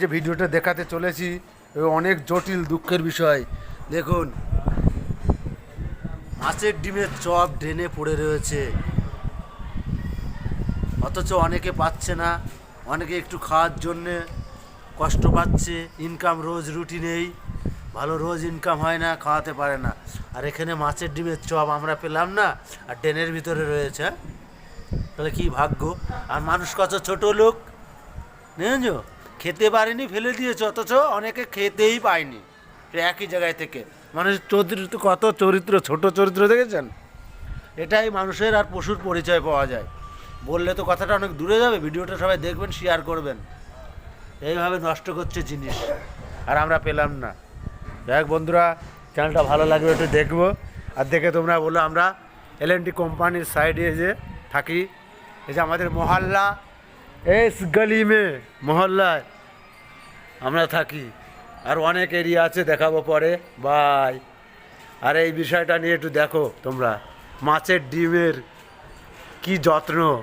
যে ভিডিওটা দেখাতে চলেছি অনেক জটিল দুঃখের বিষয়। দেখুন, মাছের ডিমের চপ ড্রেনে পড়ে রয়েছে। অথচ অনেকে পাচ্ছে না, অনেকে একটু খাওয়ার জন্যে কষ্ট পাচ্ছে ইনকাম রোজ রুটি নেই, ভালো রোজ ইনকাম হয় না, খাওয়াতে পারে না। আর এখানে মাছের ডিমের চপ আমরা পেলাম না, আর ড্রেনের ভিতরে রয়েছে হ্যাঁ? তাহলে কি ভাগ্য? আর মানুষ কত ছোট লোক, বুঝেছ? খেতে পারেনি, ফেলে দিয়েছে, অথচ অনেকে খেতেই পায়নি। একই জায়গায় থেকে। মানুষের চরিত্র, কত চরিত্র, ছোট চরিত্র দেখেছেন? এটাই মানুষের আর পশুর পরিচয় পাওয়া যায়। বললে তো কথাটা অনেক দূরে যাবে, ভিডিওটা সবাই দেখবেন শেয়ার করবেন। এইভাবে নষ্ট করছে জিনিস, আর আমরা পেলাম না। যাই বন্ধুরা চ্যানেলটা ভালো লাগবে একটু দেখব। আর দেখে তোমরা বলো, আমরা এল কোম্পানির সাইডে যে থাকি, এই যে আমাদের মহল্লা এস গলিমে, মহল্লায়। আমরা থাকি। আর অনেক এরিয়া আছে, দেখাবো পরে। বাই। আর এই বিষয়টা নিয়ে একটু দেখো তোমরা। মাছের ডিমের কি যত্ন?